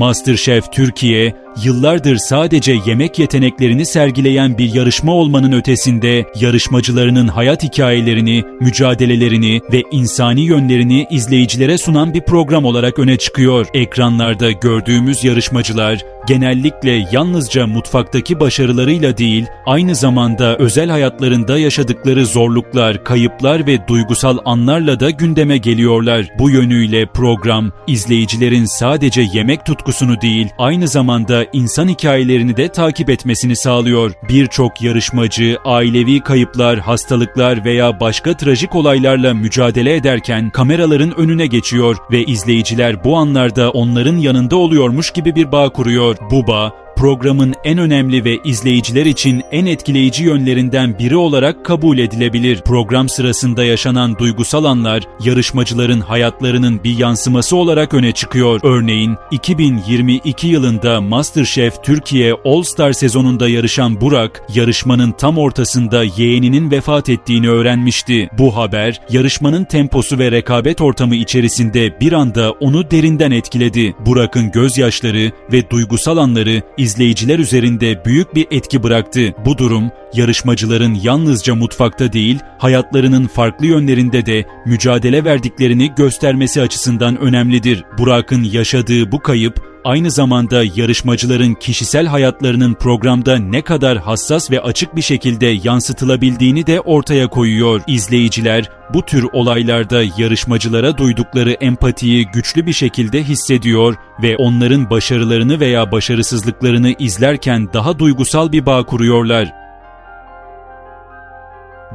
MasterChef Türkiye, yıllardır sadece yemek yeteneklerini sergileyen bir yarışma olmanın ötesinde yarışmacılarının hayat hikayelerini, mücadelelerini ve insani yönlerini izleyicilere sunan bir program olarak öne çıkıyor. Ekranlarda gördüğümüz yarışmacılar genellikle yalnızca mutfaktaki başarılarıyla değil, aynı zamanda özel hayatlarında yaşadıkları zorluklar, kayıplar ve duygusal anlarla da gündeme geliyorlar. Bu yönüyle program izleyicilerin sadece yemek tutkusunu değil, aynı zamanda insan hikayelerini de takip etmesini sağlıyor. Birçok yarışmacı ailevi kayıplar, hastalıklar veya başka trajik olaylarla mücadele ederken kameraların önüne geçiyor ve izleyiciler bu anlarda onların yanında oluyormuş gibi bir bağ kuruyor. Bu bağ programın en önemli ve izleyiciler için en etkileyici yönlerinden biri olarak kabul edilebilir. Program sırasında yaşanan duygusal anlar yarışmacıların hayatlarının bir yansıması olarak öne çıkıyor. Örneğin 2022 yılında MasterChef Türkiye All Star sezonunda yarışan Burak, yarışmanın tam ortasında yeğeninin vefat ettiğini öğrenmişti. Bu haber yarışmanın temposu ve rekabet ortamı içerisinde bir anda onu derinden etkiledi. Burak'ın gözyaşları ve duygusal anları izleyiciler üzerinde büyük bir etki bıraktı. Bu durum yarışmacıların yalnızca mutfakta değil, hayatlarının farklı yönlerinde de mücadele verdiklerini göstermesi açısından önemlidir. Burak'ın yaşadığı bu kayıp aynı zamanda yarışmacıların kişisel hayatlarının programda ne kadar hassas ve açık bir şekilde yansıtılabildiğini de ortaya koyuyor. İzleyiciler bu tür olaylarda yarışmacılara duydukları empatiyi güçlü bir şekilde hissediyor ve onların başarılarını veya başarısızlıklarını izlerken daha duygusal bir bağ kuruyorlar.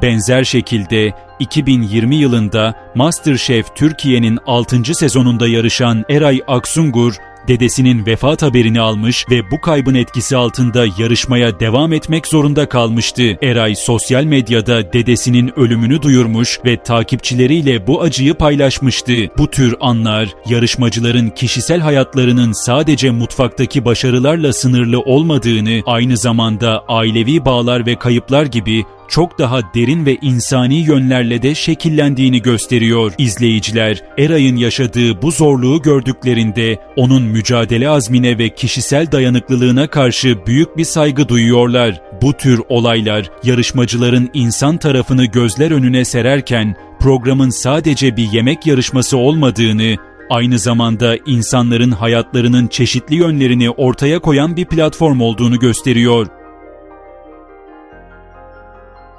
Benzer şekilde 2020 yılında MasterChef Türkiye'nin 6. sezonunda yarışan Eray Aksungur, dedesinin vefat haberini almış ve bu kaybın etkisi altında yarışmaya devam etmek zorunda kalmıştı. Eray sosyal medyada dedesinin ölümünü duyurmuş ve takipçileriyle bu acıyı paylaşmıştı. Bu tür anlar yarışmacıların kişisel hayatlarının sadece mutfaktaki başarılarla sınırlı olmadığını, aynı zamanda ailevi bağlar ve kayıplar gibi çok daha derin ve insani yönlerle de şekillendiğini gösteriyor. İzleyiciler Eray'ın yaşadığı bu zorluğu gördüklerinde onun mücadele azmine ve kişisel dayanıklılığına karşı büyük bir saygı duyuyorlar. Bu tür olaylar yarışmacıların insan tarafını gözler önüne sererken programın sadece bir yemek yarışması olmadığını, aynı zamanda insanların hayatlarının çeşitli yönlerini ortaya koyan bir platform olduğunu gösteriyor.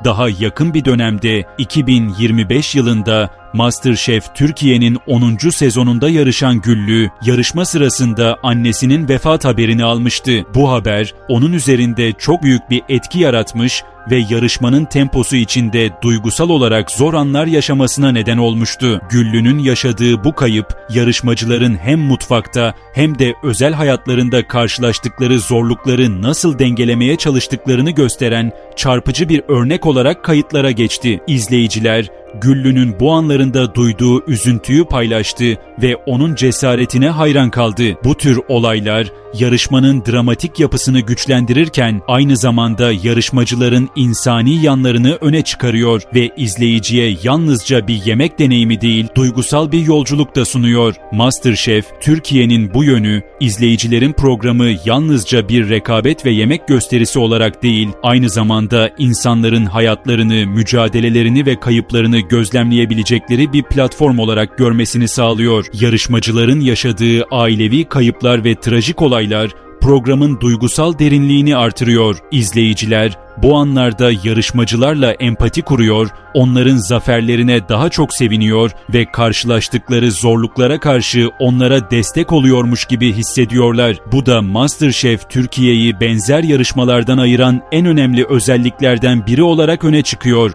Daha yakın bir dönemde 2025 yılında MasterChef Türkiye'nin 10. sezonunda yarışan Güllü, yarışma sırasında annesinin vefat haberini almıştı. Bu haber onun üzerinde çok büyük bir etki yaratmış ve yarışmanın temposu içinde duygusal olarak zor anlar yaşamasına neden olmuştu. Güllü'nün yaşadığı bu kayıp yarışmacıların hem mutfakta hem de özel hayatlarında karşılaştıkları zorlukları nasıl dengelemeye çalıştıklarını gösteren çarpıcı bir örnek olarak kayıtlara geçti. İzleyiciler Güllü'nün bu anlarında duyduğu üzüntüyü paylaştı ve onun cesaretine hayran kaldı. Bu tür olaylar yarışmanın dramatik yapısını güçlendirirken aynı zamanda yarışmacıların insani yanlarını öne çıkarıyor ve izleyiciye yalnızca bir yemek deneyimi değil, duygusal bir yolculuk da sunuyor. MasterChef, Türkiye'nin bu yönü, izleyicilerin programı yalnızca bir rekabet ve yemek gösterisi olarak değil, aynı zamanda insanların hayatlarını, mücadelelerini ve kayıplarını gözlemleyebilecekleri bir platform olarak görmesini sağlıyor. Yarışmacıların yaşadığı ailevi kayıplar ve trajik olaylar programın duygusal derinliğini artırıyor. İzleyiciler bu anlarda yarışmacılarla empati kuruyor, onların zaferlerine daha çok seviniyor ve karşılaştıkları zorluklara karşı onlara destek oluyormuş gibi hissediyorlar. Bu da MasterChef Türkiye'yi benzer yarışmalardan ayıran en önemli özelliklerden biri olarak öne çıkıyor.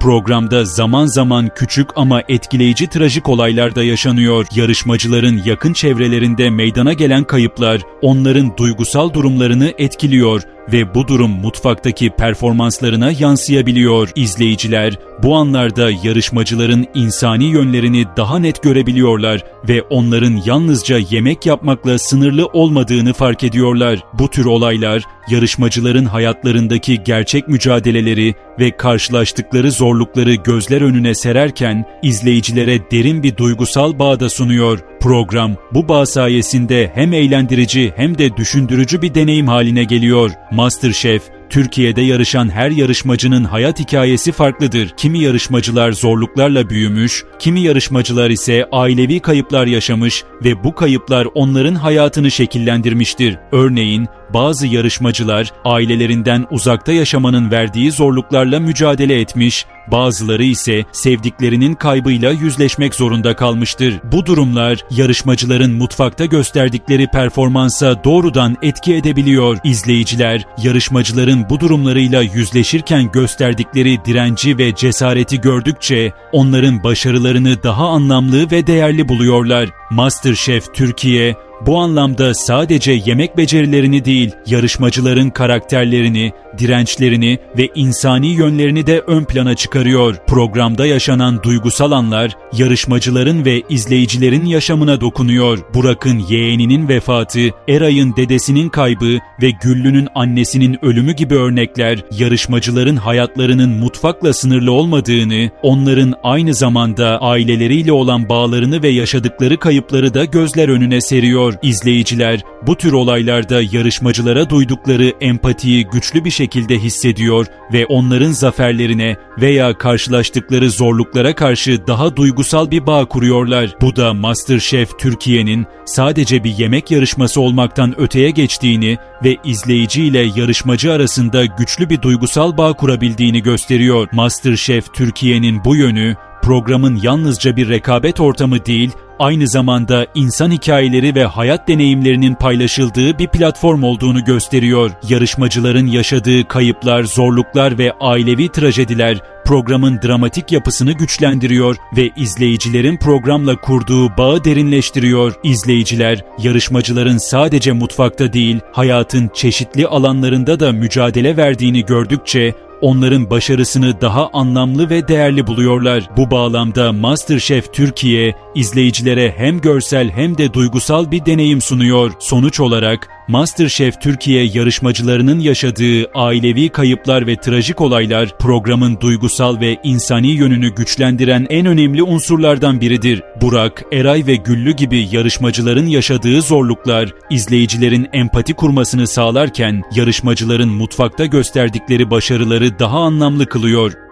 Programda zaman zaman küçük ama etkileyici trajik olaylar da yaşanıyor. Yarışmacıların yakın çevrelerinde meydana gelen kayıplar onların duygusal durumlarını etkiliyor ve bu durum mutfaktaki performanslarına yansıyabiliyor. İzleyiciler bu anlarda yarışmacıların insani yönlerini daha net görebiliyorlar ve onların yalnızca yemek yapmakla sınırlı olmadığını fark ediyorlar. Bu tür olaylar yarışmacıların hayatlarındaki gerçek mücadeleleri ve karşılaştıkları zorlukları gözler önüne sererken izleyicilere derin bir duygusal bağda sunuyor. Program bu bağ sayesinde hem eğlendirici hem de düşündürücü bir deneyim haline geliyor. MasterChef Türkiye'de yarışan her yarışmacının hayat hikayesi farklıdır. Kimi yarışmacılar zorluklarla büyümüş, kimi yarışmacılar ise ailevi kayıplar yaşamış ve bu kayıplar onların hayatını şekillendirmiştir. Örneğin bazı yarışmacılar ailelerinden uzakta yaşamanın verdiği zorluklarla mücadele etmiş, bazıları ise sevdiklerinin kaybıyla yüzleşmek zorunda kalmıştır. Bu durumlar yarışmacıların mutfakta gösterdikleri performansa doğrudan etki edebiliyor. İzleyiciler yarışmacıların bu durumlarıyla yüzleşirken gösterdikleri direnci ve cesareti gördükçe onların başarılarını daha anlamlı ve değerli buluyorlar. MasterChef Türkiye bu anlamda sadece yemek becerilerini değil, yarışmacıların karakterlerini, dirençlerini ve insani yönlerini de ön plana çıkarıyor. Programda yaşanan duygusal anlar yarışmacıların ve izleyicilerin yaşamına dokunuyor. Burak'ın yeğeninin vefatı, Eray'ın dedesinin kaybı ve Güllü'nün annesinin ölümü gibi örnekler yarışmacıların hayatlarının mutfakla sınırlı olmadığını, onların aynı zamanda aileleriyle olan bağlarını ve yaşadıkları kayıpları da gözler önüne seriyor. İzleyiciler bu tür olaylarda yarışmacılara duydukları empatiyi güçlü bir şekilde hissediyor ve onların zaferlerine veya karşılaştıkları zorluklara karşı daha duygusal bir bağ kuruyorlar. Bu da MasterChef Türkiye'nin sadece bir yemek yarışması olmaktan öteye geçtiğini ve izleyici ile yarışmacı arasında güçlü bir duygusal bağ kurabildiğini gösteriyor. MasterChef Türkiye'nin bu yönü programın yalnızca bir rekabet ortamı değil, aynı zamanda insan hikayeleri ve hayat deneyimlerinin paylaşıldığı bir platform olduğunu gösteriyor. Yarışmacıların yaşadığı kayıplar, zorluklar ve ailevi trajediler programın dramatik yapısını güçlendiriyor ve izleyicilerin programla kurduğu bağı derinleştiriyor. İzleyiciler, yarışmacıların sadece mutfakta değil, hayatın çeşitli alanlarında da mücadele verdiğini gördükçe onların başarısını daha anlamlı ve değerli buluyorlar. Bu bağlamda MasterChef Türkiye izleyicilere hem görsel hem de duygusal bir deneyim sunuyor. Sonuç olarak MasterChef Türkiye yarışmacılarının yaşadığı ailevi kayıplar ve trajik olaylar programın duygusal ve insani yönünü güçlendiren en önemli unsurlardan biridir. Burak, Eray ve Güllü gibi yarışmacıların yaşadığı zorluklar izleyicilerin empati kurmasını sağlarken yarışmacıların mutfakta gösterdikleri başarıları daha anlamlı kılıyor.